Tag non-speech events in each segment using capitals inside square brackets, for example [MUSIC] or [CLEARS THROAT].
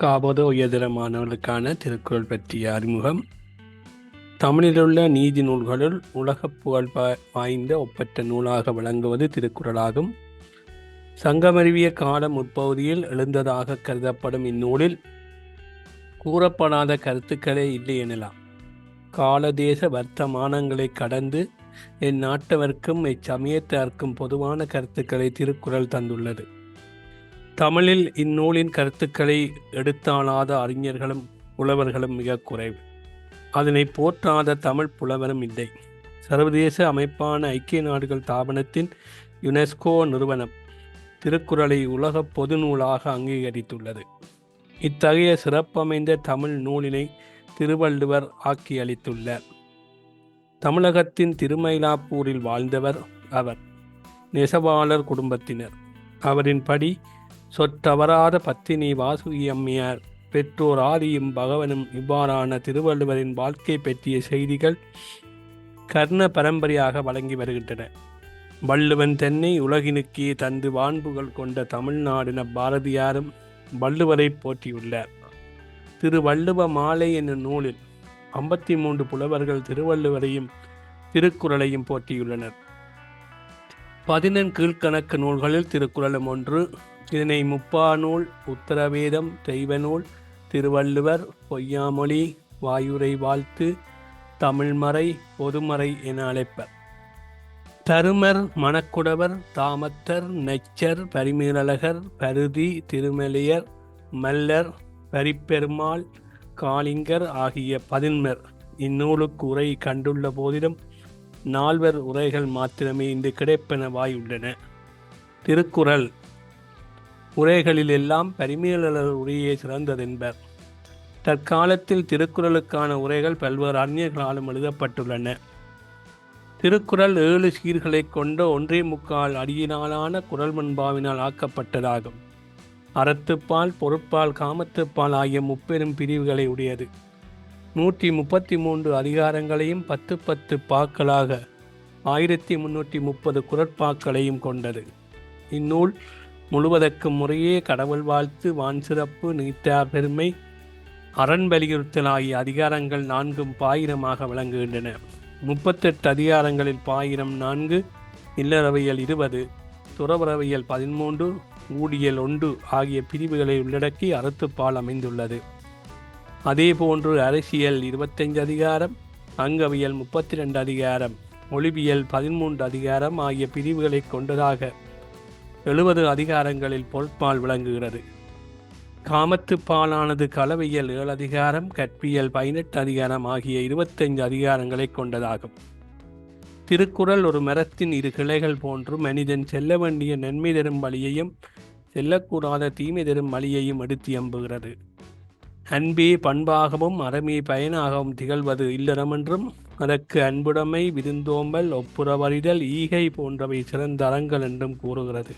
காபதோ உயர்தர மாணவர்களுக்கான திருக்குறள் பற்றிய அறிமுகம். தமிழிலுள்ள நீதி நூல்களுள் உலகப் புகழ் பா- வாய்ந்த ஒப்பற்ற நூலாக விளங்குவது திருக்குறளாகும். சங்கமறிவிய கால முற்பகுதியில் எழுந்ததாக கருதப்படும் இந்நூலில் கூறப்படாத கருத்துக்களே இல்லை எனலாம். காலதேச வர்த்தமானங்களை கடந்து என் நாட்டவர்க்கும் இச்சமயத்தார்க்கும் பொதுவான கருத்துக்களை திருக்குறள் தந்துள்ளது. தமிழில் இந்நூலின் கருத்துக்களை எடுத்தாளாத அறிஞர்களும் புலவர்களும் மிக குறைவு. அதனை போற்றாத தமிழ் புலவரும் இல்லை. சர்வதேச அமைப்பான ஐக்கிய நாடுகள் தாபனத்தின் யுனெஸ்கோ நிறுவனம் திருக்குறளை உலக பொது நூலாக அங்கீகரித்துள்ளது. இத்தகைய சிறப்பமைந்த தமிழ் நூலினை திருவள்ளுவர் ஆக்கியளித்துள்ளார். தமிழகத்தின் திருமயிலாப்பூரில் வாழ்ந்தவர் அவர். நெசவாளர் குடும்பத்தினர். அவரின் படி சொற்றவராத பத்தினி வாசுகி அம்மையார் பெற்றோர் ஆதியும் பகவனும் இவ்வாறான திருவள்ளுவரின் வாழ்க்கை பற்றிய செய்திகள் கர்ண பரம்பரையாக வழங்கி வருகின்றன. வள்ளுவன் தென்னை உலகினுக்கே தந்து வான்புகள் கொண்ட தமிழ்நாடின பாரதியாரும் வள்ளுவரை போற்றியுள்ளார். திருவள்ளுவ மாலை என்னும் நூலில் ஐம்பத்தி மூன்று புலவர்கள் திருவள்ளுவரையும் திருக்குறளையும் போற்றியுள்ளனர். பதினெண் கீழ்கணக்கு நூல்களில் திருக்குறளும் ஒன்று இதனை முப்பா நூல் உத்தரவேதம் தெய்வநூல் திருவள்ளுவர் பொய்யாமொழி வாயுரை வாழ்த்து தமிழ்மறை பொதுமறை என அழைப்பர். தருமர் மணக்குடவர் தாமத்தர் நெச்சர் பரிமீரழகர் பருதி திருமலையர் மல்லர் பரிப்பெருமாள் காளிங்கர் ஆகிய பதின்மர். இந்நூலுக்கு உரை கண்டுள்ள போதிலும் நால்வர் உரைகள் மாத்திரமே இன்று கிடைப்பனவாய் உள்ளன திருக்குறள். உரைகளில் எல்லாம் பரிமேலழகர் உரையே சிறந்ததென்பர். தற்காலத்தில் திருக்குறளுக்கான உரைகள் பல்வேறு அறிஞர்களாலும் எழுதப்பட்டுள்ளன. திருக்குறள் ஏழு சீர்களைக் கொண்ட ஒன்றே முக்கால் அடியினாலான குரல் மண்பாவினால் ஆக்கப்பட்டதாகும். அறத்துப்பால் பொறுப்பால் காமத்துப்பால் ஆகிய முப்பெரும் பிரிவுகளை உடையது. நூற்றி முப்பத்தி மூன்று அதிகாரங்களையும் பத்து பத்து பாக்களாக ஆயிரத்தி முன்னூற்றி முப்பது குரற்பாக்களையும் கொண்டது. இந்நூல் முழுவதற்கும் முறையே கடவுள் வாழ்த்து வான் சிறப்பு நீத்தார் பெருமை. அரண் வலியுறுத்தல் ஆகிய அதிகாரங்கள் நான்கும் பாயிரமாக விளங்குகின்றன. முப்பத்தெட்டு அதிகாரங்களில் பாயிரம் நான்கு இல்லறவியல் இருபது துறவரவியல் பதிமூன்று ஊடியல் ஒன்று ஆகிய பிரிவுகளை உள்ளடக்கி அறுத்துப்பால் அமைந்துள்ளது. அதேபோன்று அரசியல் இருபத்தைந்து அதிகாரம் அங்கவியல் முப்பத்தி ரெண்டு அதிகாரம் ஒளிவியல் பதிமூன்று அதிகாரம் ஆகிய பிரிவுகளை கொண்டதாக எழுபது அதிகாரங்களில் பொருட்பால் விளங்குகிறது. காமத்துப்பாலானது களவியல் ஏழு அதிகாரம் கற்பியல் பதினெட்டு அதிகாரம் ஆகிய இருபத்தைந்து அதிகாரங்களை கொண்டதாகும். திருக்குறள் ஒரு மரத்தின் இரு கிளைகள் போன்று மனிதன் செல்ல வேண்டிய நன்மை தரும் வழியையும் செல்லக்கூடாத தீமை தரும் வழியையும் எடுத்து எம்புகிறது அன்பே பண்பாகவும் அறமே பயனாகவும் திகழ்வது இல்லறமென்றும் அதற்கு அன்புடைமை விருந்தோம்பல் ஒப்புரவறிதல் ஈகை போன்றவை சிறந்த அறங்கள் என்றும் கூறுகிறது.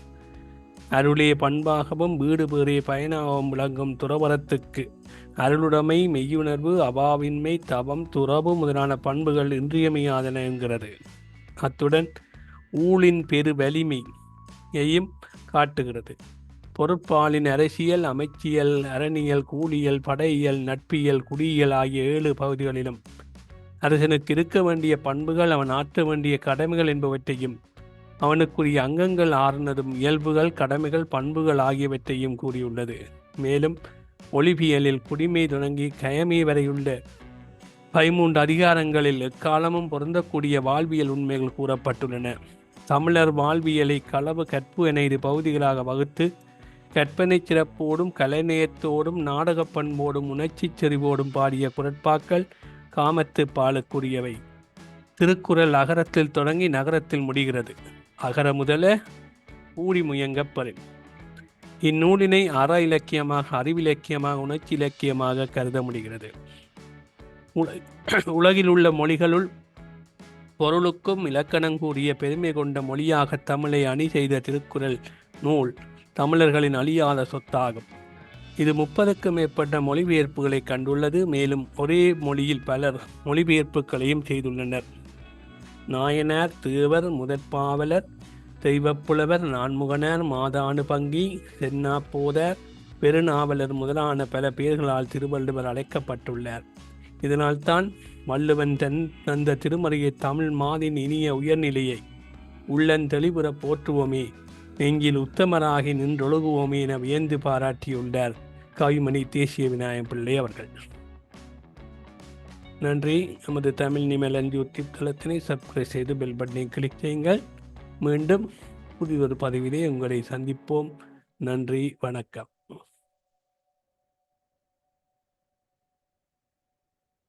அருளே பண்பாகவும் வீடு பேறே பயனாகவும் விளங்கும் துறவரத்துக்கு அருளுடைமை மெய்யுணர்வு அபாவின்மை தவம் துறவு முதலான பண்புகள் இன்றியமையாதன என்கிறது அத்துடன் ஊழின் பெரு வலிமையையும் காட்டுகிறது. பொறுப்பாளின் அரசியல் அமைச்சியல் அரணியல் கூலியல் படையியல் நட்பியல் குடியியல் ஆகிய ஏழு பகுதிகளிலும் அரசனுக்கு இருக்க வேண்டிய பண்புகள் அவன் ஆற்ற வேண்டிய கடமைகள் என்பவற்றையும் அவனுக்குரிய அங்கங்கள் ஆறுனதும் இயல்புகள் கடமைகள் பண்புகள் ஆகியவற்றையும் கூறியுள்ளது. மேலும் ஒளிபியலில் குடிமை தொடங்கி கயமை வரையுள்ள பதிமூன்று அதிகாரங்களில் எக்காலமும் பொருந்தக்கூடிய வாழ்வியல் உண்மைகள் கூறப்பட்டுள்ளன. தமிழர் வாழ்வியலை களவு கற்பு என இரு பகுதிகளாக வகுத்து கற்பனை சிறப்போடும் கலைநயத்தோடும் நாடகப் பண்போடும் உணர்ச்சி செறிவோடும் பாடிய குரட்பாக்கள் காமத்து பாலுக்குரியவை திருக்குறள் அகரத்தில் தொடங்கி நகரத்தில் முடிகிறது. அகர முதல ஊடி முயங்கப்பரு இந்நூலினை அற இலக்கியமாக அறிவிலக்கியமாக உணர்ச்சி இலக்கியமாக கருத முடிகிறது. உல- [CLEARS THROAT] உலகில் உள்ள மொழிகளுள் பொருளுக்கும் இலக்கணம் கூறிய பெருமை கொண்ட மொழியாக தமிழை அணி செய்த திருக்குறள் நூல் தமிழர்களின் அழியாத சொத்தாகும். இது முப்பதுக்கும் மேற்பட்ட மொழிபெயர்ப்புகளை கண்டுள்ளது. மேலும் ஒரே மொழியில் பலர் மொழிபெயர்ப்புகளையும் செய்துள்ளனர். நாயனார் தேவர் முதற்பாவலர் தெய்வப்புலவர் நான்முகனார் மாதானு பங்கி சென்னாப்போதர் பெருநாவலர் முதலான பல பெயர்களால் திருவள்ளுவர் அழைக்கப்பட்டுள்ளார். இதனால்தான் வள்ளுவன் தன் தந்த திருமறையை தமிழ் மாதின் இனிய உயர்நிலையை உள்ளந்தெளிவுற போற்றுவோமே நெஞ்சில் உத்தமராகி நின்றொழுகுவோமே என வியந்து பாராட்டியுள்ளார். கவிமணி தேசிய விநாயகம் பிள்ளை அவர்கள். நன்றி. நமது தமிழ் நிமலன் யூடியூப் தளத்தினை சப்ஸ்கிரைப் செய்து பெல் பட்டனை கிளிக் செய்யுங்கள். மீண்டும் புதியொரு பதிவிலே உங்களை சந்திப்போம். நன்றி. வணக்கம்.